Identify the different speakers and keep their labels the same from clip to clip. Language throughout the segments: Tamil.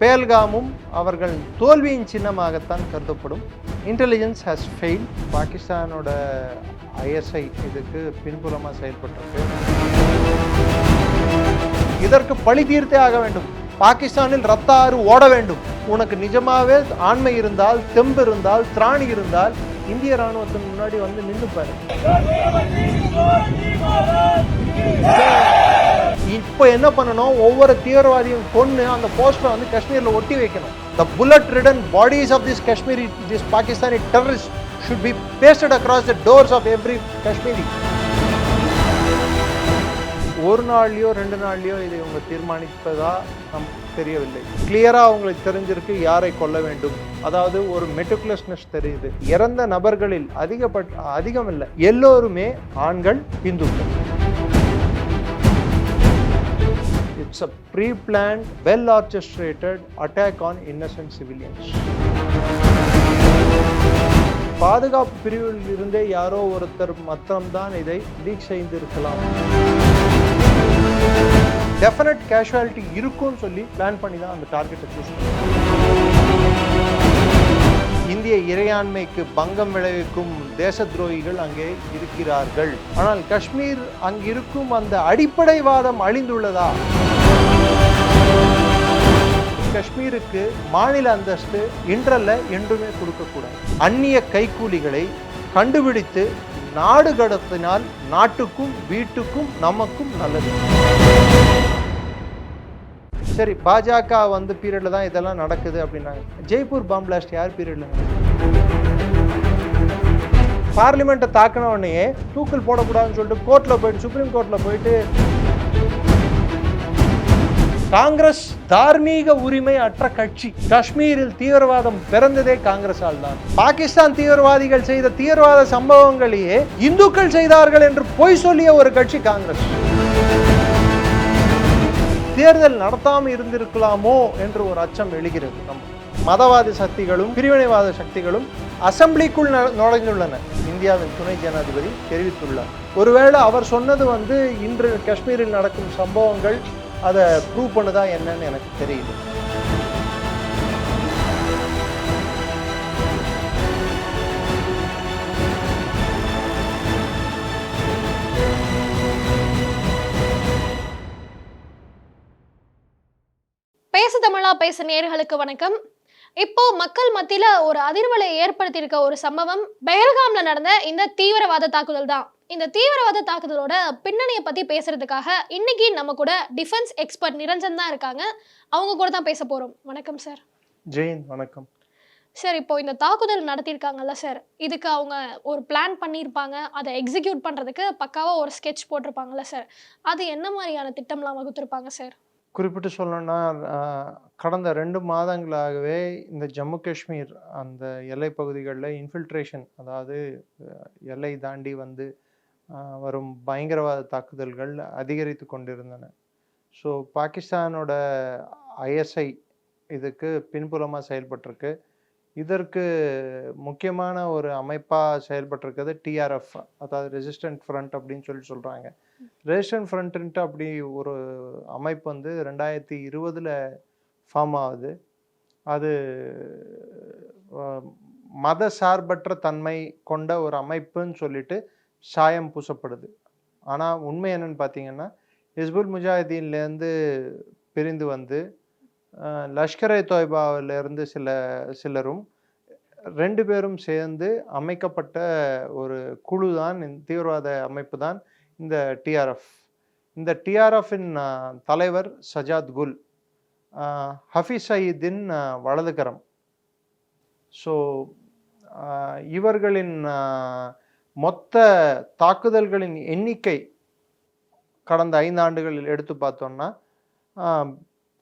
Speaker 1: பேல்காமும் அவர்கள் தோல்வியின் சின்னமாகத்தான் கருதப்படும். இன்டெலிஜென்ஸ் ஹஸ் ஃபெயில் பாகிஸ்தானோட ஐஎஸ்ஐ இதுக்கு பின்புறமாக செயல்பட்டிருக்கு. இதற்கு பழி தீர்த்தே ஆக வேண்டும். பாகிஸ்தானில் ரத்த ஆறு ஓட வேண்டும். உனக்கு நிஜமாவே ஆண்மை இருந்தால் தெம்பு இருந்தால் திராணி இருந்தால் இந்திய ராணுவத்தின் முன்னாடி வந்து நின்றுப்பாரு இப்போ என்ன பண்ணணும்? ஒவ்வொரு தீவிரவாதியும் கொண்டு அந்த போஸ்டரை வந்து காஷ்மீரில் ஒட்டி வைக்கணும். The bullet ridden bodies of this Kashmiri this Pakistani terrorist should be pasted across the doors of every Kashmiri ஒரு நாள்லையோ ரெண்டு நாள்லையோ இதை இவங்க தீர்மானிப்பதா நம் தெரியவில்லை. கிளியராக அவங்களுக்கு தெரிஞ்சிருக்கு யாரை கொல்ல வேண்டும். அதாவது ஒரு மெட்டிகுலஸ்னஸ் தெரியுது. இறந்த நபர்களில் அதிகப்பட்ட அதிகம் இல்லை எல்லோருமே ஆண்கள் இந்துக்கள். It's a pre plan well orchestrated attack on innocent civilians பாதுகாப்பு பிரிவில் இருந்தே யாரோ ஒருத்தர் மத்தம்தான் இதை லீக் செய்திருக்கலாம். டெஃபினட் கேஷுவாலிட்டி இருக்கும்னு சொல்லி பிளான் பண்ணி தான் அந்த டார்கெட்டை சூஸ் இந்திய இறையாண்மைக்கு பங்கம் விளைவிக்கும் தேச துரோகிகள் அங்கே இருக்கிறார்கள். ஆனால் காஷ்மீர் அங்கிருக்கும் அந்த அடிப்படைவாதம் அழிந்துள்ளதா? காஷ்மீருக்கு மாநில அந்தஸ்து இன்றல்ல என்றுமே கொடுக்கக்கூடாது. அந்நிய கைக்கூலிகளை கண்டுபிடித்து நாடு கடத்தினால் நாட்டுக்கும் வீட்டுக்கும் நமக்கும் நல்லது. சரி பாஜக வந்து பீரியட்ல தான் இதெல்லாம் நடக்குது அப்படின்னாங்க. ஜெய்ப்பூர் பாம்பிளாஸ்ட் யார் யார் பீரியட்ல பார்லிமெண்ட்டை தாக்கின உடனே தூக்கல் போடக்கூடாதுன்னு சொல்லிட்டு கோர்ட்டில் போயிட்டு சுப்ரீம் கோர்ட்டில் போயிட்டு காங்கிரஸ் தார்மீக உரிமை அற்ற கட்சி. காஷ்மீரில் தீவிரவாதம் பிறந்ததே காங்கிரஸால் தான். பாகிஸ்தான் தீவிரவாதிகள் செய்த தீவிரவாத சம்பவங்களையே இந்துக்கள் செய்தார்கள் என்று பொய் சொல்லிய ஒரு கட்சி காங்கிரஸ். தேர்தல் நடத்தாமல் இருந்திருக்கலாமோ என்று ஒரு அச்சம் எழுகிறது. நம்ம மதவாத சக்திகளும் பிரிவினைவாத சக்திகளும் அசம்பிளிக்குள் நுழைந்துள்ளன இந்தியாவின் துணை ஜனாதிபதி தெரிவித்துள்ளார். ஒருவேளை அவர் சொன்னது வந்து இன்று காஷ்மீரில் நடக்கும் சம்பவங்கள் அதை ப்ரூவ் பண்ணுதா என்னன்னு எனக்கு தெரியல.
Speaker 2: பேசு தமிழா பேச நேர்களுக்கு வணக்கம். இப்போ மக்கள் மத்தியில ஒரு அதிர்வலை ஏற்படுத்தியிருக்க ஒரு சம்பவம் பெஹல்காம்ல நடந்த இந்த தீவிரவாத தாக்குதல் தான். இந்த தீவிரவாத தாக்குதலோட பின்னணியை பத்தி பேசுறதுக்காக இன்னைக்கு நம்ம கூட டிஃபென்ஸ் எக்ஸ்பர்ட் நிரஞ்சன் தான் இருக்காங்க. அவங்க கூட தான் பேச போறோம். வணக்கம் சார்
Speaker 1: ஜெயின் வணக்கம்.
Speaker 2: சார் இப்போ இந்த தாக்குதல் நடத்தியிருக்காங்கல்ல சார் இதுக்கு அவங்க ஒரு பிளான் பண்ணியிருப்பாங்க. அதை எக்ஸிக்யூட் பண்றதுக்கு பக்காவா ஒரு ஸ்கெட்ச் போட்டிருப்பாங்கல்ல சார் அது என்ன மாதிரியான திட்டம்லாம் வகுத்திருப்பாங்க சார்
Speaker 1: குறிப்பிட்டு சொல்லணும்னா கடந்த ரெண்டு மாதங்களாகவே இந்த ஜம்மு காஷ்மீர் அந்த எல்லை பகுதிகளில் இன்ஃபில்ட்ரேஷன் அதாவது எல்லை தாண்டி வந்து வரும் பயங்கரவாத தாக்குதல்கள் அதிகரித்து கொண்டிருந்தன. ஸோ பாகிஸ்தானோட ஐஎஸ்ஐ இதுக்கு பின்புலமாக செயல்பட்டிருக்கு. இதற்கு முக்கியமான ஒரு அமைப்பாக செயல்பட்டிருக்கிறது டிஆர்எஃப் அதாவது ரெசிஸ்டன்ட் ஃப்ரண்ட் அப்படின்னு சொல்லி சொல்கிறாங்க ரேஷன் ஃப்ரண்ட்டு அப்படி ஒரு அமைப்பு வந்து ரெண்டாயிரத்தி இருபதில் ஃபார்ம் ஆகுது. அது மத சார்பற்ற தன்மை கொண்ட ஒரு அமைப்புன்னு சொல்லிட்டு சாயம் பூசப்படுது. ஆனால் உண்மை என்னன்னு பார்த்தீங்கன்னா ஹிஸ்புல் முஜாஹிதீன்லேருந்து பிரிந்து வந்து லஷ்கரை தொய்பாவிலேருந்து சில சிலரும் ரெண்டு பேரும் சேர்ந்து அமைக்கப்பட்ட ஒரு குழு தான் தீவிரவாத அமைப்பு தான் இந்த டிஆர்எஃப் இந்த டிஆர்எஃப்பின் தலைவர் சஜாத் குல் ஹஃபீஸ் சயீதின் வலதுகரம். ஸோ இவர்களின் மொத்த தாக்குதல்களின் எண்ணிக்கை கடந்த ஐந்து ஆண்டுகளில் எடுத்து பார்த்தோம்னா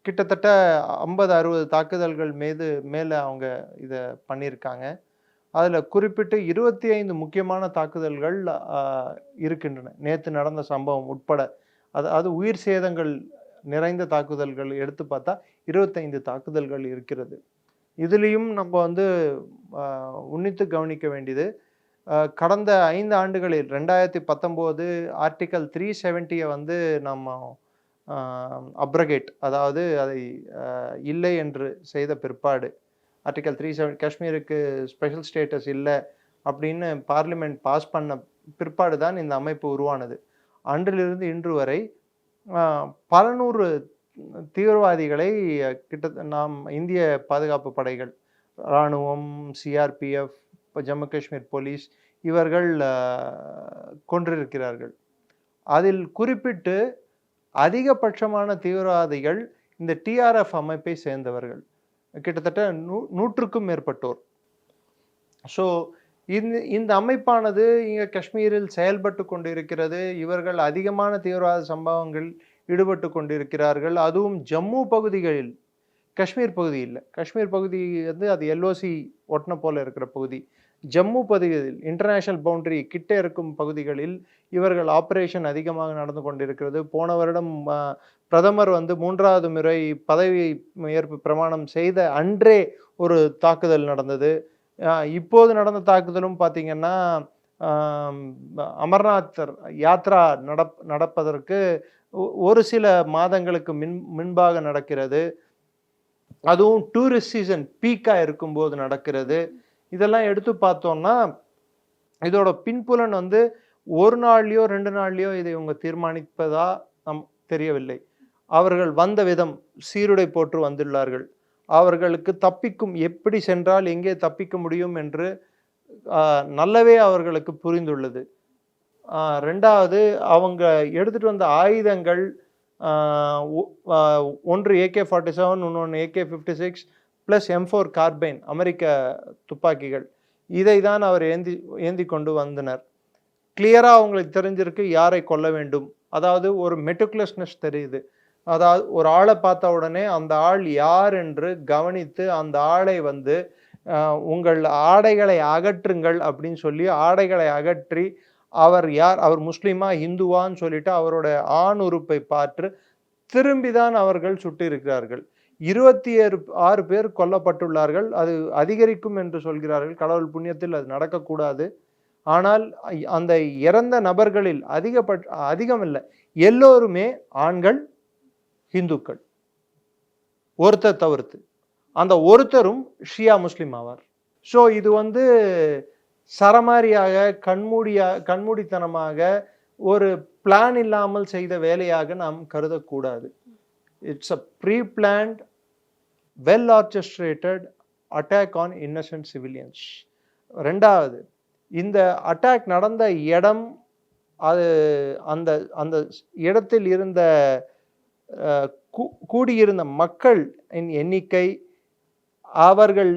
Speaker 1: கிட்டத்தட்ட ஐம்பது அறுபது தாக்குதல்கள் மீது மேலே அவங்க இதை பண்ணியிருக்காங்க. அதில் குறிப்பிட்டு இருபத்தி ஐந்து முக்கியமான தாக்குதல்கள் இருக்கின்றன. நேற்று நடந்த சம்பவம் உட்பட. அது அது உயிர் சேதங்கள் நிறைந்த தாக்குதல்கள் எடுத்து பார்த்தா இருபத்தைந்து தாக்குதல்கள் இருக்கிறது. இதுலேயும் நம்ம வந்து உன்னித்து கவனிக்க வேண்டியது கடந்த ஐந்து ஆண்டுகளில் ரெண்டாயிரத்தி பத்தொம்போது ஆர்டிக்கல் த்ரீ செவன்ட்டியை வந்து நம்ம அப்ரகேட் அதாவது அதை இல்லை என்று செய்த பிற்பாடு ஆர்டிகல் த்ரீ செவன் காஷ்மீருக்கு ஸ்பெஷல் ஸ்டேட்டஸ் இல்லை அப்படின்னு பார்லிமெண்ட் பாஸ் பண்ண பிற்பாடு தான் இந்த அமைப்பு உருவானது. அன்றிலிருந்து இன்று வரை பல நூறு தீவிரவாதிகளை கிட்ட நாம் இந்திய பாதுகாப்பு படைகள் இராணுவம் சிஆர்பிஎஃப் ஜம்மு காஷ்மீர் போலீஸ் இவர்கள் கொன்றிருக்கிறார்கள். அதில் குறிப்பிட்டு அதிகபட்சமான தீவிரவாதிகள் இந்த டிஆர்எஃப் அமைப்பை சேர்ந்தவர்கள். கிட்டத்தட்ட நூ நூற்றுக்கும் மேற்பட்டோர். ஸோ இந்த இந்த அமைப்பானது இங்கே காஷ்மீரில் செயல்பட்டு கொண்டிருக்கிறது. இவர்கள் அதிகமான தீவிரவாத சம்பவங்கள் ஈடுபட்டு கொண்டிருக்கிறார்கள். அதுவும் ஜம்மு பகுதிகளில். காஷ்மீர் பகுதி இல்லை. காஷ்மீர் பகுதி வந்து அது எல்ஓசி ஒட்டின போல இருக்கிற பகுதி. ஜம்மு பகுதியில் இன்டர்நேஷனல் பவுண்டரி கிட்ட இருக்கும் பகுதிகளில் இவர்கள் ஆப்ரேஷன் அதிகமாக நடந்து கொண்டிருக்கிறது. போன வருடம் பிரதமர் வந்து மூன்றாவது முறை பதவி ஏற்பு பிரமாணம் செய்த அன்றே ஒரு தாக்குதல் நடந்தது. இப்போது நடந்த தாக்குதலும் பார்த்தீங்கன்னா அமர்நாத்தர் யாத்ரா நடப் நடப்பதற்கு ஒ- ஒரு சில மாதங்களுக்கு மின் முன்பாக நடக்கிறது. அதுவும் டூரிஸ்ட் சீசன் பீக்காக இருக்கும்போது நடக்கிறது. இதெல்லாம் எடுத்து பார்த்தோம்னா இதோட பின்புலன் வந்து ஒரு நாள்லையோ ரெண்டு நாள்லையோ இதை இவங்க தீர்மானிப்பதா நம் தெரியவில்லை. அவர்கள் வந்த விதம் சீருடை போட்டு வந்துள்ளார்கள். அவர்களுக்கு தப்பிக்கும் எப்படி சென்றால் எங்கே தப்பிக்க முடியும் என்று நல்லவே அவர்களுக்கு புரிந்துள்ளது. ரெண்டாவது அவங்க எடுத்துகிட்டு வந்த ஆயுதங்கள் ஒன்று ஏகே ஃபார்ட்டி செவன் இன்னொன்று AK fifty six plus M four carbine அமெரிக்க துப்பாக்கிகள். இதை தான் அவர் ஏந்தி ஏந்தி கொண்டு வந்தனர். கிளியராக அவங்களுக்கு தெரிஞ்சிருக்கு யாரை கொல்ல வேண்டும். அதாவது ஒரு மெட்டிகுலஸ்னஸ் தெரியுது. அதாவது ஒரு ஆளை பார்த்த உடனே அந்த ஆள் யார் என்று கவனித்து அந்த ஆளை வந்து உங்கள் ஆடைகளை அகற்றுங்கள் அப்படின்னு சொல்லி ஆடைகளை அகற்றி அவர் யார் அவர் முஸ்லீமா இந்துவான்னு சொல்லிட்டு அவரோட ஆண் உறுப்பை பார்த்து திரும்பி தான் அவர்கள் சுட்டிருக்கிறார்கள் இருபத்தி ஏழு ஆறு பேர் கொல்லப்பட்டுள்ளார்கள். அது அதிகரிக்கும் என்று சொல்கிறார்கள். கடவுள் புண்ணியத்தில் அது நடக்கக்கூடாது. ஆனால் அந்த இறந்த நபர்களில் அதிகப்பட் அதிகம் இல்லை எல்லோருமே ஆண்கள் இந்துக்கள் ஒருத்தர் தவிர்த்து. அந்த ஒருத்தரும் ஷியா முஸ்லீம் ஆவார். ஸோ இது வந்து சரமாரியாக கண்மூடியா கண்மூடித்தனமாக ஒரு பிளான் இல்லாமல் செய்த வேலையாக நாம் கருதக்கூடாது. It's a pre planned well orchestrated attack on innocent civilians ரெண்டாவது இந்த அட்டாக் நடந்த இடம் அது அந்த அந்த இடத்தில் இருந்த கூ- கூடியிருந்த மக்கள் எண்ணிக்கை அவர்கள்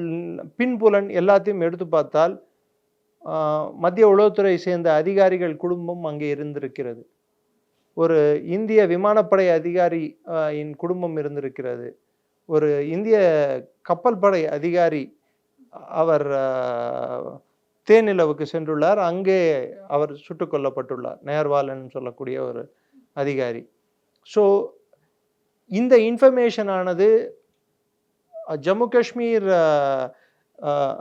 Speaker 1: பின்புலன் எல்லாத்தையும் எடுத்து பார்த்தால் மத்திய உளவுத்துறை சேர்ந்த அதிகாரிகள் குடும்பம் அங்கே இருந்திருக்கிறது. ஒரு இந்திய விமானப்படை அதிகாரி இன் குடும்பம் இருந்திருக்கிறது. ஒரு இந்திய கப்பல் படை அதிகாரி அவர் தேனிலவுக்கு சென்றுள்ளார். அங்கே அவர் சுட்டுக் கொல்லப்பட்டுள்ளார். நேர்வாலன் சொல்லக்கூடிய ஒரு அதிகாரி. ஸோ இந்த இன்ஃபர்மேஷன் ஆனது ஜம்மு காஷ்மீர்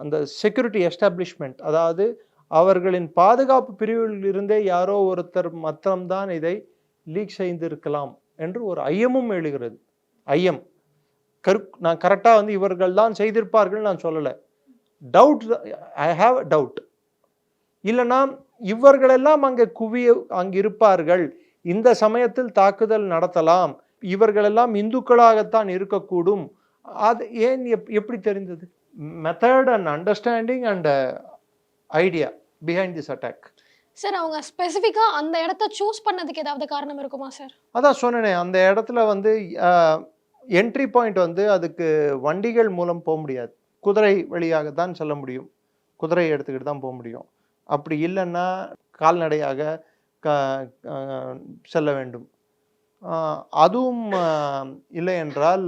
Speaker 1: அந்த செக்யூரிட்டி எஸ்டாப்ளிஷ்மெண்ட் அதாவது அவர்களின் பாதுகாப்பு பிரிவில் இருந்தே யாரோ ஒருத்தர் மற்றம்தான் இதை லீக் செய்திருக்கலாம் என்று ஒரு ஐயமும் எழுகிறது. ஐயம். கரு நான் கரெக்டாக வந்து இவர்கள் தான் செய்திருப்பார்கள் நான் சொல்லலை. டவுட் ஐ ஹாவ் டவுட் இல்லைன்னா இவர்களெல்லாம் அங்கே குவிய அங்கே இருப்பார்கள். இந்த சமயத்தில் தாக்குதல் நடத்தலாம். இவர்களெல்லாம் இந்துக்களாகத்தான் இருக்கக்கூடும். அது ஏன் எப் எப்படி தெரிந்தது? Method and understanding and idea behind this attack
Speaker 2: sir அவங்க ஸ்பெசிஃபிக்கா அந்த இடத்த சூஸ் பண்ணதுக்கு ஏதாவது காரணம் இருக்குமா சார்
Speaker 1: அதான் சொன்னேனே அந்த இடத்துல வந்து என்ட்ரி பாயிண்ட் வந்து அதுக்கு வண்டிகள் மூலம் போக முடியாது. குதிரை வழியாக தான் செல்ல முடியும். குதிரை எடுத்துக்கிட்டு தான் போக முடியும். அப்படி இல்லைன்னா கால்நடையாக க செல்ல வேண்டும். அதுவும் இல்லை என்றால்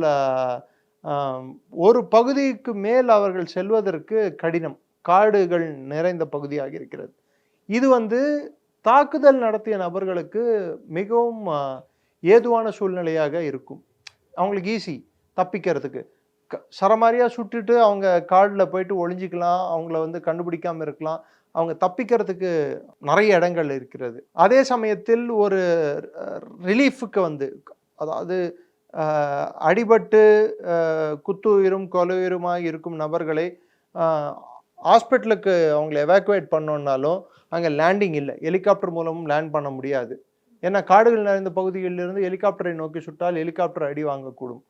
Speaker 1: ஒரு பகுதிக்கு மேல் அவர்கள் செல்வதற்கு கடினம். காடுகள் நிறைந்த பகுதியாக இருக்கிறது. இது வந்து தாக்குதல் நடத்திய நபர்களுக்கு மிகவும் ஏதுவான சூழ்நிலையாக இருக்கும். அவங்களுக்கு ஈஸி தப்பிக்கிறதுக்கு. க- சரமாரியாக சுட்டுட்டு அவங்க காடில் போயிட்டு ஒளிஞ்சிக்கலாம் அவங்கள வந்து கண்டுபிடிக்காமல் இருக்கலாம். அவங்க தப்பிக்கிறதுக்கு நிறைய இடங்கள் இருக்கிறது. அதே சமயத்தில் ஒரு ரிலீஃபுக்கு வந்து அதாவது அடிபட்டு ஆஹ், குத்துயிரும் கொலையுயிருமாக இருக்கும் நபர்களை ஹாஸ்பிட்டலுக்கு அவங்கள எவாக்குவேட் பண்ணோன்னாலும் அங்கே லேண்டிங் இல்லை. ஹெலிகாப்டர் மூலமும் லேண்ட் பண்ண முடியாது. ஏன்னா காடுகள் நிறைந்த பகுதிகளிலிருந்து ஹெலிகாப்டரை நோக்கி சுட்டால் ஹெலிகாப்டர் அடி வாங்கக்கூடும்.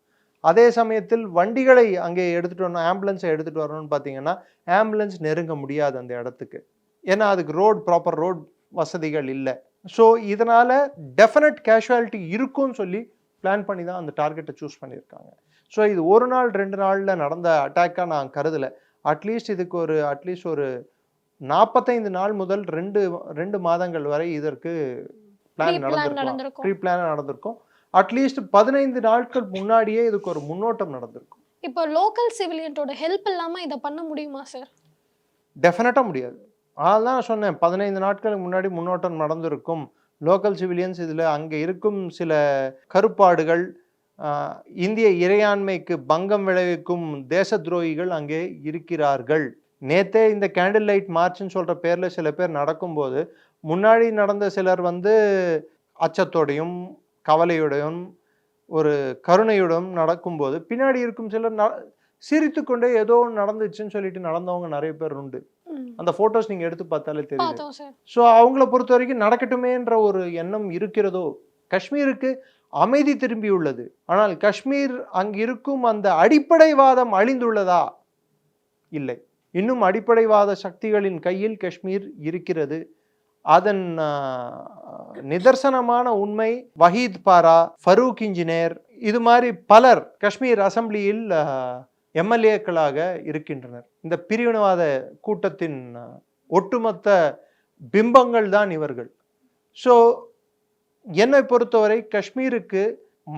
Speaker 1: அதே சமயத்தில் வண்டிகளை அங்கே எடுத்துகிட்டு வரணும் ஆம்புலன்ஸை எடுத்துகிட்டு வரணும்னு பார்த்தீங்கன்னா ஆம்புலன்ஸ் நெருங்க முடியாது அந்த இடத்துக்கு. ஏன்னா அதுக்கு ரோட் ப்ராப்பர் ரோட் வசதிகள் இல்லை. ஸோ இதனால் டெஃபினட் கேஷுவாலிட்டி இருக்கும்னு சொல்லி பிளான் பண்ணி தான் அந்த டார்கெட்டை சூஸ் பண்ணியிருக்காங்க. ஸோ இது ஒரு நாள் ரெண்டு நாளில் நடந்த அட்டாக்காக நான் கருதலை. அட்லீஸ்ட் இதுக்கு ஒரு அட்லீஸ்ட் ஒரு நாற்பத்தைந்து நாள் முதல் ரெண்டு ரெண்டு மாதங்கள் வரை இதற்கு பிளான் நடந்திருக்கும். ப்ரீ பிளான் நடந்திருக்கும் அட்லீஸ்ட் பதினைந்து நாட்கள் முன்னாடியே இதுக்கு ஒரு முன்னோட்டம் நடந்திருக்கும்.
Speaker 2: இப்போ லோக்கல் சிவிலியன்ட்டோட ஹெல்ப் இல்லாம இதை பண்ண முடியுமா சார்
Speaker 1: டெஃபினட்டாக முடியாது. அதான் சொன்னேன் பதினைந்து நாட்களுக்கு முன்னாடி முன்னோட்டம் நடந்திருக்கும். லோக்கல் சிவிலியன்ஸ் இதில் அங்கே இருக்கும் சில கருப்பாடுகள் இந்திய இறையாண்மைக்கு பங்கம் விளைவிக்கும் தேச துரோகிகள் அங்கே இருக்கிறார்கள். நேத்தே இந்த கேண்டில் லைட் மார்ச்னு சொல்கிற பேரில் சில பேர் நடக்கும்போது முன்னாடி நடந்த சிலர் வந்து அச்சத்தோடையும் கவலையோடையும் ஒரு கருணையுடன் நடக்கும்போது பின்னாடி இருக்கும் சிலர் ந சிரித்துக்கொண்டே ஏதோ ஒன்று நடந்துச்சுன்னு சொல்லிட்டு நடந்தவங்க நிறைய பேர் உண்டு. அந்த ஃபோட்டோஸ் நீங்கள் எடுத்து பார்த்தாலே தெரியும் ஸோ அவங்கள பொறுத்த வரைக்கும் நடக்கட்டுமேன்ற ஒரு எண்ணம் இருக்கிறதோ காஷ்மீருக்கு அமைதி திரும்பியுள்ளது ஆனால் காஷ்மீர் அங்கு இருக்கும் அந்த அடிப்படைவாதம் அழிந்துள்ளதா? இல்லை. இன்னும் அடிப்படைவாத சக்திகளின் கையில் காஷ்மீர் இருக்கிறது. அதன் நிதர்சனமான உண்மை வஹீத் பாரா ஃபரூக் இன்ஜினியர் இது மாதிரி பலர் காஷ்மீர் அசம்பிளியில் எம்எல்ஏக்களாக இருக்கின்றனர். இந்த பிரிவினவாத கூட்டத்தின் ஒட்டுமொத்த பிம்பங்கள் தான் இவர்கள். ஸோ என்னை பொறுத்தவரை காஷ்மீருக்கு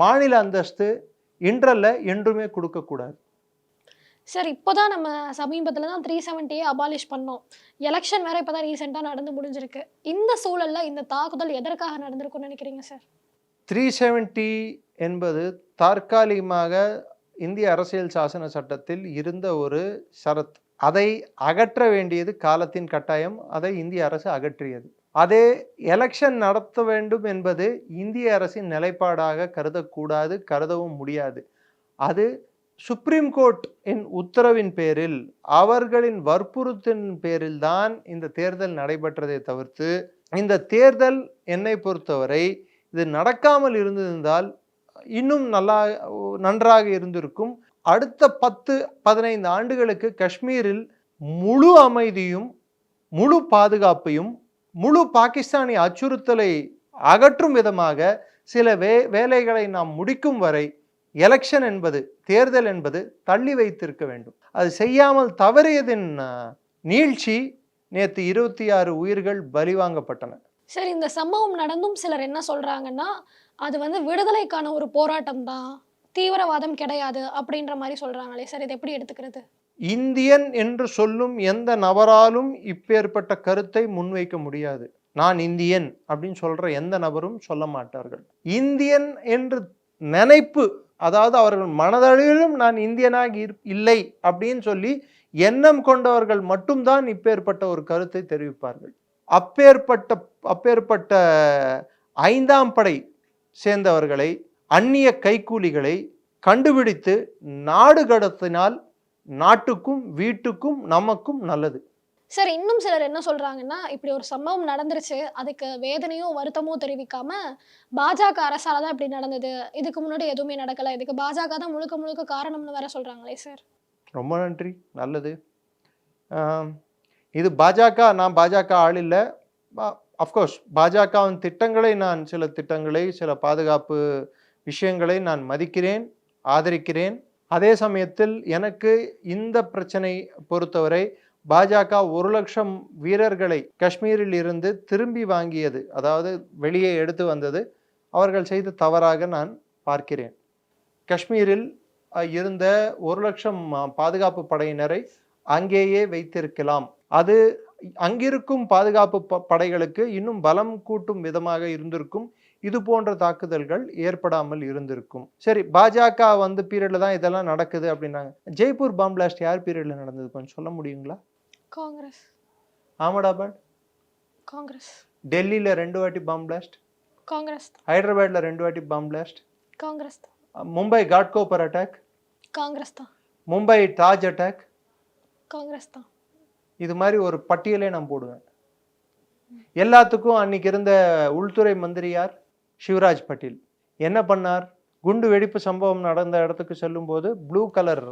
Speaker 1: மாநில அந்தஸ்து இன்றல்ல என்றுமே கொடுக்கக்கூடாது.
Speaker 2: சார் இப்போ தான் நம்ம சமீபத்தில் தான் த்ரீ செவன்ட்டியே அபாலிஷ் பண்ணோம். எலெக்ஷன் வேற இப்போதான் ரீசெண்டாக நடந்து முடிஞ்சிருக்கு. இந்த சூழலில் இந்த தாக்குதல் எதற்காக நடந்திருக்கும்னு நினைக்கிறீங்க சார்?
Speaker 1: த்ரீ செவன்ட்டி என்பது தற்காலிகமாக இந்திய அரசியல் சாசன சட்டத்தில் இருந்த ஒரு சரத் அதை அகற்ற வேண்டியது காலத்தின் கட்டாயம். அதை இந்திய அரசு அகற்றியது. அதே எலெக்ஷன் நடத்த வேண்டும் என்பது இந்திய அரசின் நிலைப்பாடாக கருதக்கூடாது கருதவும் முடியாது. அது சுப்ரீம் கோர்ட் இன் உத்தரவின் பேரில் அவர்களின் வற்புறுத்தின் பேரில் தான் இந்த தேர்தல் நடைபெற்றதை தவிர்த்து இந்த தேர்தல் என்னை பொறுத்தவரை இது நடக்காமல் இருந்திருந்தால் இன்னும் நல்லா நன்றாக இருந்திருக்கும். அடுத்த பத்து பதினைந்து ஆண்டுகளுக்கு காஷ்மீரில் முழு அமைதியும் முழு பாதுகாப்பையும் முழு பாகிஸ்தானி அச்சுறுத்தலை அகற்றும் விதமாக சில வே வேலைகளை நாம் முடிக்கும் வரை எலெக்ஷன் என்பது தேர்தல் என்பது தள்ளி வைத்திருக்க வேண்டும். அது செய்யாமல் தவறியதின் நீட்சி நேற்று இருபத்தி ஆறு உயிர்கள் பலிவாங்கப்பட்டன
Speaker 2: சரி இந்த சம்பவம் நடந்தும் சிலர் என்ன சொல்றாங்கன்னா அது வந்து விடுதலைக்கான ஒரு போராட்டம் தான் தீவிரவாதம் கிடையாது அப்படின்ற மாதிரி சொல்றாங்களே சார் இதை எப்படி எடுத்துக்கிறது?
Speaker 1: இந்தியன் என்று சொல்லும் எந்த நபராலும் இப்பேற்பட்ட கருத்தை முன்வைக்க முடியாது. நான் இந்தியன் அப்படின்னு சொல்ற எந்த நபரும் சொல்ல மாட்டார்கள். இந்தியன் என்று நினைப்பு அதாவது அவர்கள் மனதளவிலும் நான் இந்தியனாக இரு- இல்லை அப்படின்னு சொல்லி எண்ணம் கொண்டவர்கள் மட்டும்தான் இப்பேற்பட்ட ஒரு கருத்தை தெரிவிப்பார்கள். அப்பேற்பட்ட அப்பேற்பட்ட ஐந்தாம் படை சேர்ந்தவர்களை அந்நிய கைக்கூலிகளை கண்டுபிடித்து நாடு கடத்தினால் நாட்டுக்கும் வீட்டுக்கும் நமக்கும் நல்லது.
Speaker 2: சார் இன்னும் சிலர் என்ன சொல்கிறாங்கன்னா இப்படி ஒரு சம்பவம் நடந்துருச்சு. அதுக்கு வேதனையோ வருத்தமோ தெரிவிக்காம பாஜக அரசால தான் இப்படி நடந்தது. இதுக்கு முன்னாடி எதுவுமே நடக்கலை. இதுக்கு பாஜக தான் முழுக்க முழுக்க காரணம்னு வேற சொல்கிறாங்களே சார்.
Speaker 1: ரொம்ப நன்றி. நல்லது. இது பாஜக நான் பாஜக ஆள் இல்லை. அஃப்கோர்ஸ் பாஜகவின் திட்டங்களை நான் சில திட்டங்களை சில பாதுகாப்பு விஷயங்களை நான் மதிக்கிறேன் ஆதரிக்கிறேன். அதே சமயத்தில் எனக்கு இந்த பிரச்சனை பொறுத்தவரை பாஜக ஒரு லட்சம் வீரர்களை காஷ்மீரில் இருந்து திரும்பி வாங்கியது அதாவது வெளியே எடுத்து வந்தது அவர்கள் செய்த தவறாக நான் பார்க்கிறேன். காஷ்மீரில் இருந்த ஒரு லட்சம் பாதுகாப்பு படையினரை அங்கேயே வைத்திருக்கலாம். அது அங்கிருக்கும் பாதுகாப்பு ப- படைகளுக்கு இன்னும் பலம் கூட்டும் விதமாக இருந்திருக்கும். இது போன்ற தாக்குதல்கள் ஏற்படாமல் இருந்திருக்கும். சரி பாஜக வந்து பீரியட்ல தான் இதெல்லாம் நடக்குது அப்படின்னாங்க. ஜெய்ப்பூர் பாம்பிளாஸ்ட் யார் பீரியட்ல நடந்தது? கொஞ்சம் சொல்ல முடியுங்களா?
Speaker 2: காங்கிரஸ்
Speaker 1: அகமதாபாத்
Speaker 2: காங்கிரஸ்
Speaker 1: டெல்லியில ரெண்டு வாட்டி பாம் பிளாஸ்ட்
Speaker 2: காங்கிரஸ்
Speaker 1: ஹைதராபாத்ல ரெண்டு வாட்டி bomb blast
Speaker 2: Congress
Speaker 1: Mumbai Ghatkopar attack
Speaker 2: Congress தான்.
Speaker 1: மும்பை தாஜ் அட்டாக்
Speaker 2: காங்கிரஸ் தான்.
Speaker 1: இது மாதிரி ஒரு பட்டியலே நான் போடுவேன். எல்லாத்துக்கும் அன்னைக்கு இருந்த உள்துறை மந்திரி யார்? சிவராஜ் பட்டேல். என்ன பண்ணார்? குண்டு வெடிப்பு சம்பவம் நடந்த இடத்துக்கு செல்லும்போது ப்ளூ கலர்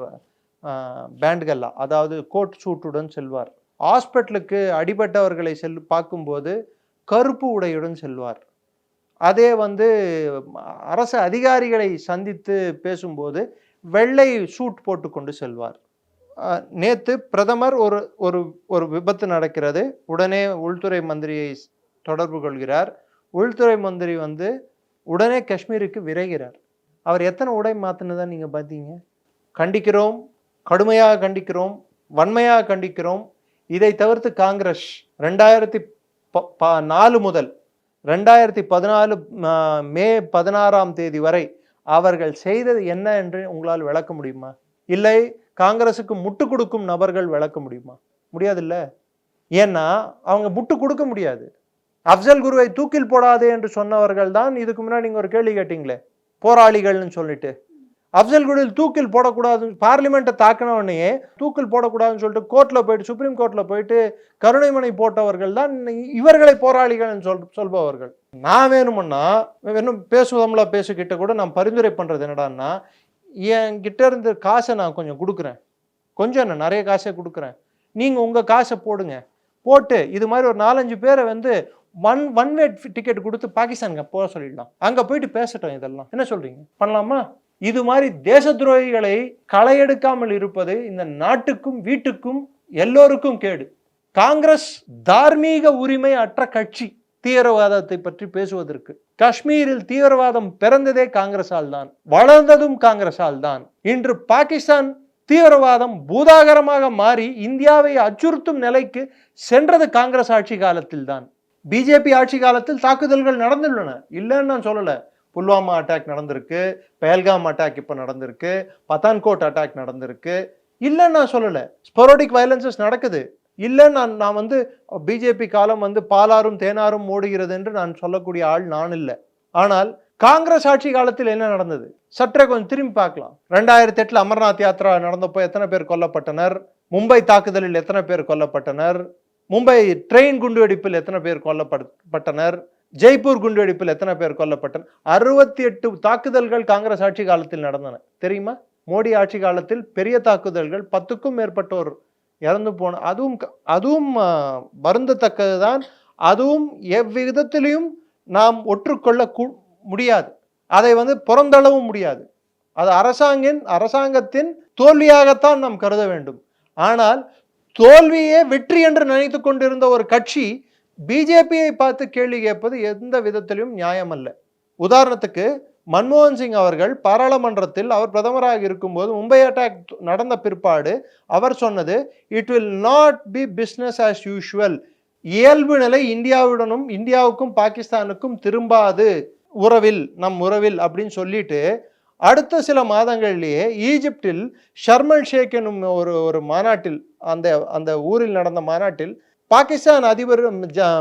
Speaker 1: பேண்ட்கள்லாம் அதாவது கோட் சூட்டுடன் செல்வார். ஹாஸ்பிட்டலுக்கு அடிபட்டவர்களை செல் பார்க்கும்போது கருப்பு உடையுடன் செல்வார். அதே வந்து அரசு அதிகாரிகளை சந்தித்து பேசும்போது வெள்ளை சூட் போட்டுக்கொண்டு செல்வார். நேற்று பிரதமர் ஒரு ஒரு ஒரு விபத்து நடக்கிறது. உடனே உள்துறை மந்திரியை தொடர்பு கொள்கிறார். உள்துறை மந்திரி வந்து உடனே காஷ்மீருக்கு விரைகிறார். அவர் எத்தனை உடை மாற்றினதான் நீங்கள் பார்த்தீங்க கண்டிக்கிறோம் கடுமையாக கண்டிக்கிறோம் வன்மையாக கண்டிக்கிறோம். இதை தவிர்த்து காங்கிரஸ் ரெண்டாயிரத்தி ப- நாலு முதல் ரெண்டாயிரத்தி பதினாலு மே பதினாறாம் தேதி வரை அவர்கள் செய்தது என்ன என்று உங்களால் விளக்க முடியுமா? இல்லை காங்கிரஸுக்கு முட்டு கொடுக்கும் நபர்கள் விளக்க முடியுமா? முடியாதுல்ல? ஏன்னா அவங்க முட்டு கொடுக்க முடியாது. அப்சல் குருவை தூக்கில் போடாதே என்று சொன்னவர்கள் தான் இதுக்கு முன்னாடி நீங்கள் ஒரு கேள்வி கேட்டீங்களே போராளிகள்னு சொல்லிட்டு. அப்சல் குடில் தூக்கில் போடக்கூடாது பார்லிமெண்ட்டை தாக்கினவனையே தூக்கில் போடக்கூடாதுன்னு சொல்லிட்டு கோர்ட்ல போயிட்டு சுப்ரீம் கோர்ட்ல போயிட்டு கருணைமனை போட்டவர்கள் தான் இவர்களை போராளிகள் சொல் சொல்பவர்கள். நான் வேணுமுன்னா வேணும் பேசுவதம்ல பேசிக்கிட்ட கூட நான் பரிந்துரை பண்றது என்னடான்னா என்கிட்ட இருந்த காசை நான் கொஞ்சம் கொடுக்குறேன். கொஞ்சம் என்ன நிறைய காசை கொடுக்குறேன். நீங்கள் உங்கள் காசை போடுங்க. போட்டு இது மாதிரி ஒரு நாலஞ்சு பேரை வந்து ஒன் ஒன் வே டிக்கெட் கொடுத்து பாகிஸ்தானுக்கு போக சொல்லிடலாம். அங்கே போயிட்டு பேசட்டும் இதெல்லாம். என்ன சொல்றீங்க? பண்ணலாமா? இது மாதிரி தேச துரோகிகளை களையெடுக்காமல் இருப்பது இந்த நாட்டுக்கும் வீட்டுக்கும் எல்லோருக்கும் கேடு. காங்கிரஸ் தார்மீக உரிமை அற்ற கட்சி தீவிரவாதத்தை பற்றி பேசுவதற்கு. காஷ்மீரில் தீவிரவாதம் பிறந்ததே காங்கிரஸால் தான் வளர்ந்ததும் காங்கிரஸால் தான். இன்று பாகிஸ்தான் தீவிரவாதம் பூதாகரமாக மாறி இந்தியாவை அச்சுறுத்தும் நிலைக்கு சென்றது காங்கிரஸ் ஆட்சி காலத்தில் தான். பிஜேபி ஆட்சி காலத்தில் தாக்குதல்கள் நடந்துள்ளன. இல்லைன்னு நான் சொல்லலை. புல்வாமா அட்டாக் நடந்திருக்கு பெஹல்காம் அட்டாக் இப்போ நடந்திருக்கு பத்தான்கோட் அட்டாக் நடந்திருக்கு. இல்லைன்னு நான் சொல்லலை. ஸ்பொரோடிக் வயலன்சஸ் நடக்குது. இல்லை நான் நான் வந்து பிஜேபி காலம் வந்து பாலாரும் தேனாரும் ஓடுகிறது என்று நான் சொல்லக்கூடிய ஆள் நான் இல்லை. ஆனால் காங்கிரஸ் ஆட்சி காலத்தில் என்ன நடந்தது? சற்றே கொஞ்சம் திரும்பி பார்க்கலாம். ரெண்டாயிரத்தி எட்டில் அமர்நாத் யாத்ரா நடந்தப்போ எத்தனை பேர் கொல்லப்பட்டனர்? மும்பை தாக்குதலில் எத்தனை பேர் கொல்லப்பட்டனர்? மும்பை ட்ரெயின் குண்டுவெடிப்பில் எத்தனை பேர் கொல்லப்பட்டனர் ஜெய்ப்பூர் குண்டுவெடிப்பில் எத்தனை பேர் கொல்லப்பட்டனர்? அறுபத்தி எட்டு தாக்குதல்கள் காங்கிரஸ் ஆட்சி காலத்தில் நடந்தன. தெரியுமா? மோடி ஆட்சி காலத்தில் பெரிய தாக்குதல்கள் பத்துக்கும் மேற்பட்டோர் இறந்து போன அதுவும் க- அதுவும் வருந்தத்தக்கது வருந்தத்தக்கதுதான். அதுவும் எவ்விதத்திலையும் நாம் ஒற்றுக்கொள்ள கூ- முடியாது. அதை வந்து புறந்தளவும் முடியாது. அது அரசாங்கின் அரசாங்கத்தின் தோல்வியாகத்தான் நாம் கருத வேண்டும். ஆனால் தோல்வியே வெற்றி என்று நினைத்து கொண்டிருந்த ஒரு கட்சி பிஜேபியை பார்த்து கேள்வி கேட்பது எந்த விதத்திலும் நியாயம் அல்ல உதாரணத்துக்கு மன்மோகன் சிங் அவர்கள் பாராளுமன்றத்தில் அவர் பிரதமராக இருக்கும்போது மும்பை அட்டாக் நடந்த பிற்பாடு அவர் சொன்னது it will not be business as usual இயல்பு நிலை இந்தியாவுடனும் இந்தியாவுக்கும் பாகிஸ்தானுக்கும் திரும்பாது. உறவில் நம் உறவில் அப்படின்னு சொல்லிட்டு அடுத்த சில மாதங்கள்லேயே ஈஜிப்டில் ஷர்மல் ஷேக் என்னும் ஒரு ஒரு மாநாட்டில் அந்த அந்த ஊரில் நடந்த மாநாட்டில் பாகிஸ்தான் அதிபர்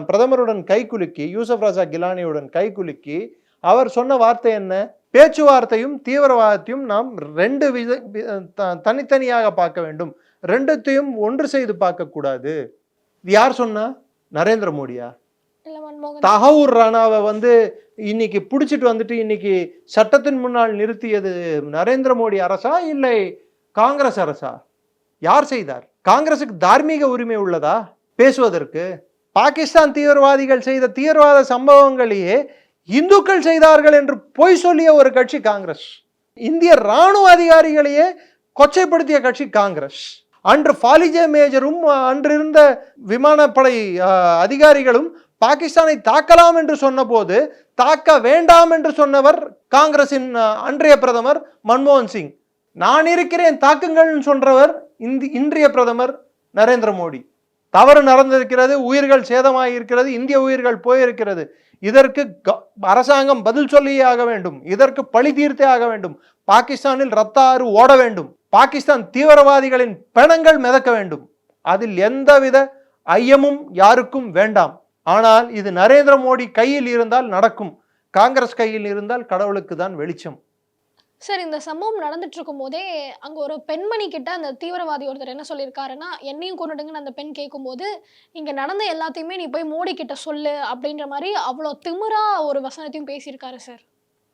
Speaker 1: பிரதமருடன் கைகுலுக்கி யூசப் ராஜா கிலானியுடன் கைகுலுக்கி அவர் சொன்ன வார்த்தை என்ன? பேச்சுவார்த்தையும் தீவிரவாதத்தையும் நாம் ரெண்டு வித தனித்தனியாக பார்க்க வேண்டும். ரெண்டுத்தையும் ஒன்று செய்து பார்க்க கூடாது. இது யார் சொன்னா? நரேந்திர மோடியா? தகவூர் ராணாவை வந்து இன்னைக்கு பிடிச்சிட்டு வந்துட்டு இன்னைக்கு சட்டத்தின் முன்னால் நிறுத்தியது நரேந்திர மோடி அரசா இல்லை காங்கிரஸ் அரசா? யார் செய்தார்? காங்கிரசுக்கு தார்மீக உரிமை உள்ளதா? பேசுவதற்கு பாகிஸ்தான் தீவிரவாதிகள் செய்த தீவிரவாத சம்பவங்களையே இந்துக்கள் செய்தார்கள் என்று பொய் சொல்லிய ஒரு கட்சி காங்கிரஸ். இந்திய ராணுவ அதிகாரிகளையே கொச்சைப்படுத்திய கட்சி காங்கிரஸ். அன்று ஃபாலிஜே மேஜரும் அன்றிருந்த விமானப்படை அதிகாரிகளும் பாகிஸ்தானை தாக்கலாம் என்று சொன்னபோது தாக்க வேண்டாம் என்று சொன்னவர் காங்கிரசின் அன்றைய பிரதமர் மன்மோகன் சிங். நான் இருக்கிறேன் தாக்குங்கள்னு சொல்றவர் இந்தி இன்றைய பிரதமர் நரேந்திர மோடி. தவறு நடந்திருக்கிறது உயிர்கள் சேதமாக இருக்கிறது இந்திய உயிர்கள் போயிருக்கிறது. இதற்கு க- அரசாங்கம் பதில் சொல்லியே ஆக வேண்டும். இதற்கு பழி தீர்த்தே ஆக வேண்டும். பாகிஸ்தானில் ரத்த ஆறு ஓட வேண்டும். பாகிஸ்தான் தீவிரவாதிகளின் பிணங்கள் மிதக்க வேண்டும். அதில் எந்தவித ஐயமும் யாருக்கும் வேண்டாம். ஆனால் இது நரேந்திர மோடி கையில் இருந்தால் நடக்கும். காங்கிரஸ் கையில் இருந்தால் கடவுளுக்கு தான் வெளிச்சம்.
Speaker 2: சார் இந்த சம்பவம் நடந்துட்டு இருக்கும் போதே அங்கே ஒரு பெண்மணி கிட்ட அந்த தீவிரவாதி ஒருத்தர் என்ன சொல்லியிருக்காருன்னா என்னையும் கொண்டுடுங்கன்னு அந்த பெண் கேட்கும்போது இங்கே நடந்த எல்லாத்தையுமே நீ போய் மோடி கிட்ட சொல்லு அப்படின்ற மாதிரி அவ்வளோ திமிரா ஒரு வசனத்தையும் பேசியிருக்காரு சார்.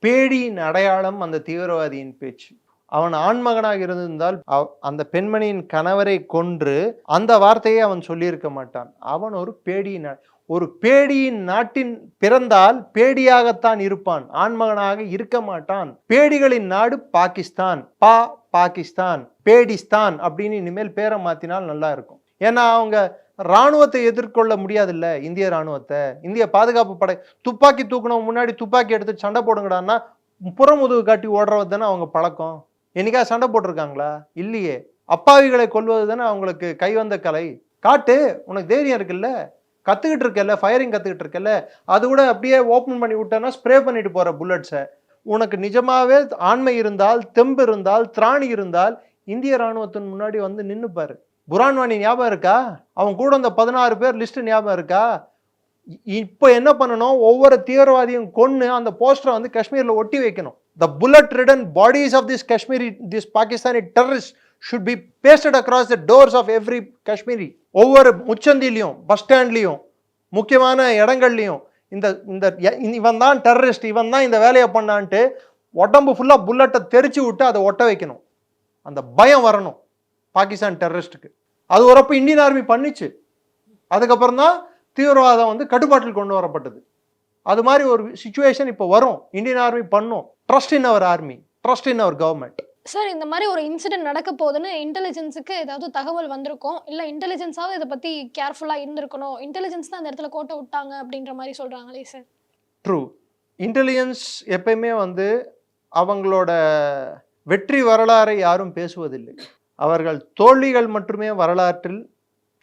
Speaker 1: பேடியின் அடையாளம் அந்த தீவிரவாதியின் பேச்சு. அவன் ஆண்மகனாக இருந்திருந்தால் அவ்- அந்த பெண்மணியின் கணவரை கொன்று அந்த வார்த்தையை அவன் சொல்லியிருக்க மாட்டான். அவன் ஒரு பேடியின் ஒரு பேடியின் நாட்டின் பிறந்தால் பேடியாகத்தான் இருப்பான். ஆண்மகனாக இருக்க மாட்டான். பேடிகளின் நாடு பாகிஸ்தான். பா பாகிஸ்தான். பேடிஸ்தான் அப்படின்னு இனிமேல் பேரை மாத்தினால் நல்லா இருக்கும். ஏன்னா அவங்க ராணுவத்தை எதிர்கொள்ள முடியாதுல்ல இந்திய ராணுவத்தை இந்திய பாதுகாப்பு படை துப்பாக்கி தூக்கணும் முன்னாடி துப்பாக்கி எடுத்து சண்டை போடுங்கடான்னா புறமுதுகு காட்டி ஓடுறது தானே அவங்க பழக்கம்? என்னைக்கா சண்டை போட்டிருக்காங்களா? இல்லையே. அப்பாவிகளை கொள்வது தானே அவங்களுக்கு கைவந்த கலை. காட்டு உனக்கு தைரியம் இருக்குல்ல? கத்துக்கிட்டு இருக்கல ஃபயரிங் கத்துக்கிட்டு இருக்கல அது கூட அப்படியே ஓப்பன் பண்ணி விட்டேன்னா ஸ்ப்ரே பண்ணிட்டு போற புல்லட்ஸை உனக்கு நிஜமாவே ஆண்மை இருந்தால் தெம்பு இருந்தால் திராணி இருந்தால் இந்திய ராணுவத்தின் முன்னாடி வந்து நின்றுப்பார் புரான்வாணி ஞாபகம் இருக்கா? அவன் கூட அந்த பதினாறு பேர் லிஸ்ட் ஞாபகம் இருக்கா? இப்போ என்ன பண்ணணும்? ஒவ்வொரு தீவிரவாதியும் கொன்று அந்த போஸ்டரை வந்து காஷ்மீரில் ஒட்டி வைக்கணும். The bullet ridden bodies of this Kashmiri this Pakistani terrorist should be pasted across the doors of every Kashmiri ஒவ்வொரு முச்சந்திலையும் பஸ் ஸ்டாண்ட்லேயும் முக்கியமான இடங்கள்லையும் இந்த இந்த இவன் தான் டெரரிஸ்ட் இவன் தான் இந்த வேலையை பண்ணான்ட்டு உடம்பு ஃபுல்லாக புல்லட்டை தெரிச்சு விட்டு அதை ஒட்ட வைக்கணும். அந்த பயம் வரணும் பாகிஸ்தான் டெரரிஸ்ட்டுக்கு அது உரப்பு இந்தியன் ஆர்மி பண்ணிச்சு. அதுக்கப்புறம் தான் தீவிரவாதம் வந்து கட்டுப்பாட்டில் கொண்டு வரப்பட்டது. அது மாதிரி ஒரு சுச்சுவேஷன் இப்போ வரும். இந்தியன் ஆர்மி பண்ணும். Trust in our army trust in our government
Speaker 2: sir இந்த மாதிரி ஒரு இன்சிடென்ட் நடக்க போகுதுன்னு இன்டெலிஜென்ஸுக்கு ஏதாவது தகவல் வந்திருக்கும்? இல்லை இன்டெலிஜென்ஸாவது இதை பற்றி கேர்ஃபுல்லாக இருந்திருக்கணும். இன்டெலிஜென்ஸ் தான் அந்த இடத்துல கோட்டை விட்டாங்க அப்படின்ற மாதிரி சொல்கிறாங்களே சார்
Speaker 1: ட்ரூ இன்டெலிஜென்ஸ் எப்பயுமே வந்து அவங்களோட வெற்றி வரலாறை யாரும் பேசுவதில்லை. அவர்கள் தோல்விகள் மட்டுமே வரலாற்றில்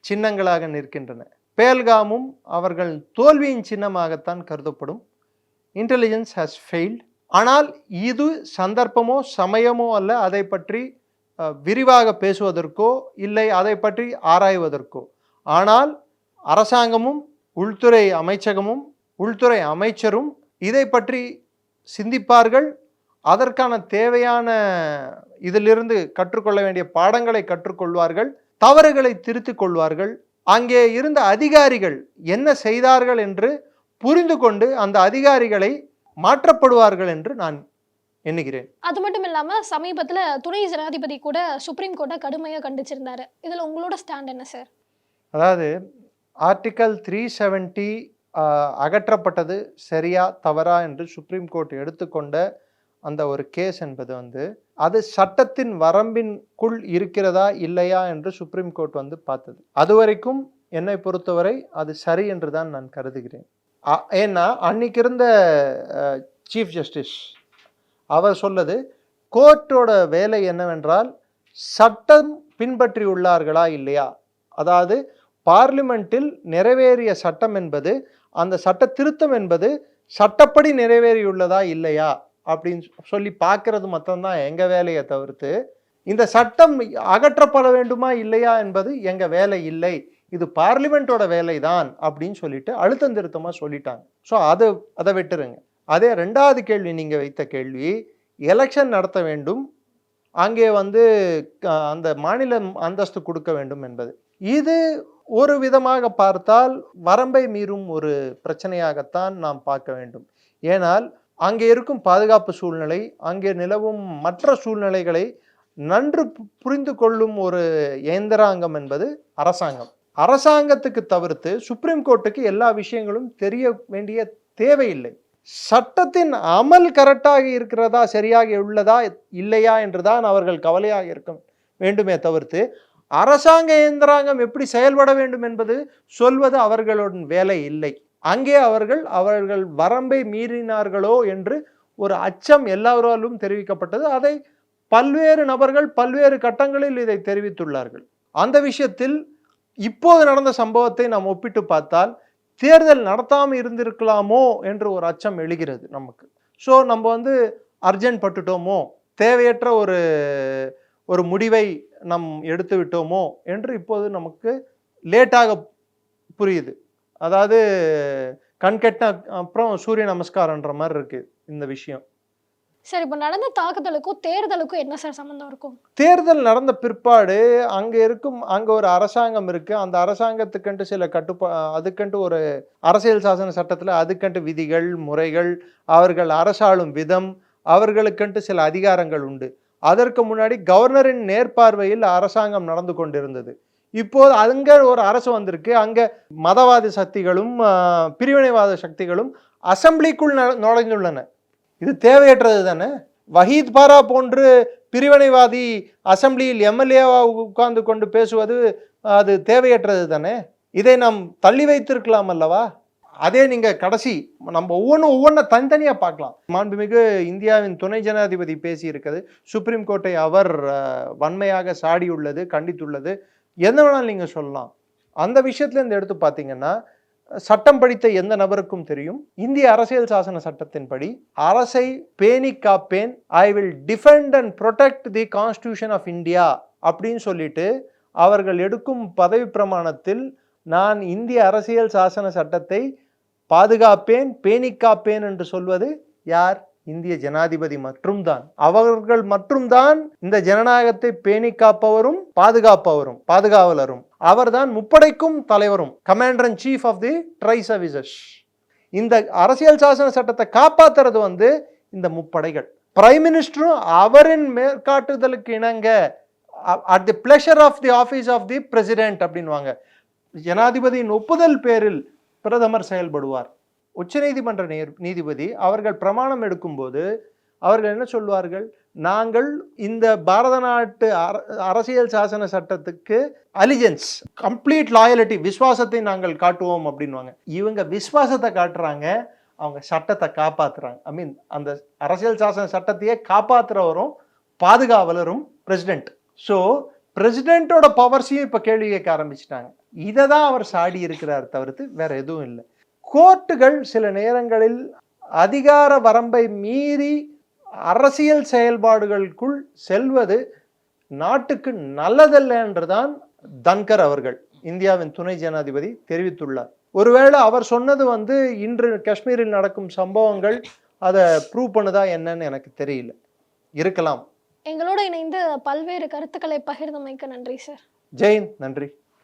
Speaker 1: சின்னங்களாக நிற்கின்றன. பேல்காமும் அவர்கள் தோல்வியின் சின்னமாகத்தான் கருதப்படும். இன்டெலிஜென்ஸ் ஹஸ் ஃபெயில்ட் ஆனால் இது சந்தர்ப்பமோ சமயமோ அல்ல அதை பற்றி விரிவாக பேசுவதற்கோ இல்லை அதை பற்றி ஆராய்வதற்கோ. ஆனால் அரசாங்கமும் உள்துறை அமைச்சகமும் உள்துறை அமைச்சரும் இதை பற்றி சிந்திப்பார்கள். அதற்கான தேவையான இதிலிருந்து கற்றுக்கொள்ள வேண்டிய பாடங்களை கற்றுக்கொள்வார்கள். தவறுகளை திருத்திக் கொள்வார்கள். அங்கே இருந்த அதிகாரிகள் என்ன செய்தார்கள் என்று புரிந்து கொண்டு அந்த அதிகாரிகளை மாற்றப்படுவார்கள் என்று நான் எண்ணுகிறேன்.
Speaker 2: அது மட்டும் இல்லாமல் சமீபத்தில் துணை ஜனாதிபதி கூட சுப்ரீம் கோர்ட்டை கடுமையாக கண்டிச்சிருந்தாரு. இதில் உங்களோட ஸ்டாண்ட் என்ன சார்
Speaker 1: அதாவது ஆர்டிக்கல் த்ரீ செவன்ட்டி அகற்றப்பட்டது சரியா தவறா என்று சுப்ரீம் கோர்ட் எடுத்துக்கொண்ட அந்த ஒரு கேஸ் என்பது வந்து அது சட்டத்தின் வரம்பின்குள் இருக்கிறதா இல்லையா என்று சுப்ரீம் கோர்ட் வந்து பார்த்தது. அதுவரைக்கும் என்னை பொறுத்தவரை அது சரி என்று தான் நான் கருதுகிறேன். ஏன்னா அன்னைக்கு இருந்த சீஃப் ஜஸ்டிஸ் அவர் சொல்லது கோர்ட்டோட வேலை என்னவென்றால் சட்டம் பின்பற்றி உள்ளார்களா இல்லையா? அதாவது பார்லிமெண்ட்டில் நிறைவேறிய சட்டம் என்பது அந்த சட்ட திருத்தம் என்பது சட்டப்படி நிறைவேறியுள்ளதா இல்லையா? அப்படின்னு சொல்லி பார்க்கறது மட்டும்தான் எங்கள் வேலையை தவிர்த்து இந்த சட்டம் அகற்றப்பட வேண்டுமா இல்லையா என்பது எங்கள் வேலை இல்லை. இது பார்லிமெண்ட்டோட வேலை தான் அப்படின்னு சொல்லிட்டு அழுத்தம் திருத்தமாக சொல்லிட்டாங்க. ஸோ அதை அதை விட்டுருங்க. அதே ரெண்டாவது கேள்வி நீங்கள் வைத்த கேள்வி எலெக்ஷன் நடத்த வேண்டும் அங்கே வந்து அந்த மாநில அந்தஸ்து கொடுக்க வேண்டும் என்பது. இது ஒரு விதமாக பார்த்தால் வரம்பை மீறும் ஒரு பிரச்சனையாகத்தான் நாம் பார்க்க வேண்டும். ஏனால் அங்கே இருக்கும் பாதுகாப்பு சூழ்நிலை அங்கே நிலவும் மற்ற சூழ்நிலைகளை நன்று புரிந்து கொள்ளும் ஒரு இயந்திராங்கம் என்பது அரசாங்கம். அரசாங்கத்துக்கு தவிர்த்து சுப்ரீம் கோர்ட்டுக்கு எல்லா விஷயங்களும் தெரிய வேண்டிய தேவையில்லை. சட்டத்தின் அமல் கரெக்டாக இருக்கிறதா சரியாக உள்ளதா இல்லையா என்றுதான் அவர்கள் கவலையாக இருக்க வேண்டுமே தவிர்த்து அரசாங்க இயந்திராங்கம் எப்படி செயல்பட வேண்டும் என்பது சொல்வது அவர்களுடன் வேலை இல்லை. அங்கே அவர்கள் அவர்கள் வரம்பை மீறினார்களோ என்று ஒரு அச்சம் எல்லாராலும் தெரிவிக்கப்பட்டது. அதை பல்வேறு நபர்கள் பல்வேறு கட்டங்களில் இதை தெரிவித்துள்ளார்கள். அந்த விஷயத்தில் இப்போது நடந்த சம்பவத்தை நாம் ஒப்பிட்டு பார்த்தால் தேர்தல் நடத்தாமல் இருந்திருக்கலாமோ என்று ஒரு அச்சம் எழுகிறது நமக்கு. ஸோ நம்ம வந்து அர்ஜென்ட் பட்டுட்டோமோ தேவையற்ற ஒரு ஒரு முடிவை நம் எடுத்து விட்டோமோ என்று இப்போது நமக்கு லேட்டாக புரியுது. அதாவது கண்கெட்ட அப்புறம் சூரிய நமஸ்காரன்ற மாதிரி இருக்குது இந்த விஷயம்.
Speaker 2: சார் இப்போ நடந்த தாக்குதலுக்கும் தேர்தலுக்கும் என்ன சார் சம்மந்தம் இருக்கும்?
Speaker 1: தேர்தல் நடந்த பிற்பாடு அங்கே இருக்கும் அங்கே ஒரு அரசாங்கம் இருக்குது அந்த அரசாங்கத்துக்கென்று சில கட்டுப்பா அதுக்கென்ட்டு ஒரு அரசியல் சாசன சட்டத்தில் அதுக்கென்று விதிகள் முறைகள் அவர்கள் அரசாளும் விதம் அவர்களுக்கென்ட்டு சில அதிகாரங்கள் உண்டு. அதற்கு முன்னாடி கவர்னரின் நேர்பார்வையில் அரசாங்கம் நடந்து கொண்டிருந்தது. இப்போது அங்கே ஒரு அரசு வந்திருக்கு. அங்கே மதவாத சக்திகளும் பிரிவினைவாத சக்திகளும் அசெம்பிளிக்குள் நுழைந்துள்ளன. இது தேவையற்றது தானே? வஹீத் பாரா போன்று பிரிவினைவாதி அசம்பிளியில் எம்எல்ஏவாக உட்கார்ந்து கொண்டு பேசுவது அது தேவையற்றது தானே? இதை நாம் தள்ளி வைத்திருக்கலாம் அல்லவா? அதே நீங்கள் கடைசி நம்ம ஒவ்வொன்றும் ஒவ்வொன்றை தனித்தனியாக பார்க்கலாம். மாண்புமிகு இந்தியாவின் துணை ஜனாதிபதி பேசியிருக்கிறது. சுப்ரீம் கோர்ட்டை அவர் வன்மையாக சாடியுள்ளது கண்டித்துள்ளது. எந்த வேணாலும் நீங்கள் சொல்லலாம். அந்த விஷயத்துலேருந்து எடுத்து பார்த்தீங்கன்னா சட்டம் படித்த எந்த நபருக்கும் தெரியும். இந்திய அரசியல் சாசன சட்டத்தின்படி அரசை பேணி காப்பேன் I will defend and protect the constitution of India அப்படின்னு சொல்லிட்டு அவர்கள் எடுக்கும் பதவி பிரமாணத்தில் நான் இந்திய அரசியல் சாசன சட்டத்தை பாதுகாப்பேன் பேணி காப்பேன் என்று சொல்வது யார்? இந்திய ஜனாதிபதி மட்டும்தான். அவர்கள் மட்டும்தான் இந்த ஜனநாயகத்தை பேணி காப்பவரும் பாதுகாப்பவரும் பாதுகாவலரும். அவர்தான் முப்படைக்கும் தலைவரும். Commander in chief of the tri services இந்த அரசியல் சாசன சட்டத்தை காப்பாத்துறது வந்து இந்த முப்படைகள். பிரைம் மினிஸ்டரும் அவரின் மேற்காட்டுதலுக்கு இணங்க at the pleasure of the office of the president அப்படின்வாங்க ஜனாதிபதியின் ஒப்புதல் பேரில் பிரதமர் செயல்படுவார். உச்சநீதிமன்ற நீர் நீதிபதி அவர்கள் பிரமாணம் எடுக்கும்போது அவர்கள் என்ன சொல்வார்கள்? நாங்கள் இந்த பாரத நாட்டு அர- அரசியல் சாசன சட்டத்துக்கு அலிஜென்ஸ் கம்ப்ளீட் லாயலிட்டி விஸ்வாசத்தை நாங்கள் காட்டுவோம் அப்படின்வாங்க இவங்க விசுவாசத்தை காட்டுறாங்க அவங்க சட்டத்தை காப்பாத்துறாங்க. ஐ மீன் அந்த அரசியல் சாசன சட்டத்தையே காப்பாத்துறவரும் பாதுகாவலரும் பிரசிடென்ட் ஸோ பிரசிடென்ட்டோட பவர்ஸையும் இப்போ கேள்வி கேட்க ஆரம்பிச்சிட்டாங்க. இதை தான் அவர் சாடி இருக்கிறார் தவிர்த்து வேற எதுவும் இல்லை. கோர்ட்டுகள் சில நேரங்களில் அதிகார வரம்பை மீறி அரசியல் செயல்பாடுகளுக்குள் செல்வது நாட்டுக்கு நல்லதல்ல என்றுதான் தன்கர் அவர்கள் இந்தியாவின் துணை ஜனாதிபதி தெரிவித்துள்ளார். ஒருவேளை அவர் சொன்னது வந்து இன்று காஷ்மீரில் நடக்கும் சம்பவங்கள் அதை ப்ரூவ் பண்ணுதா என்னன்னு எனக்கு தெரியல. இருக்கலாம்.
Speaker 2: எங்களோட இணைந்து பல்வேறு கருத்துக்களை பகிர்ந்தமைக்கு நன்றி சார்.
Speaker 1: ஜெயின் நன்றி.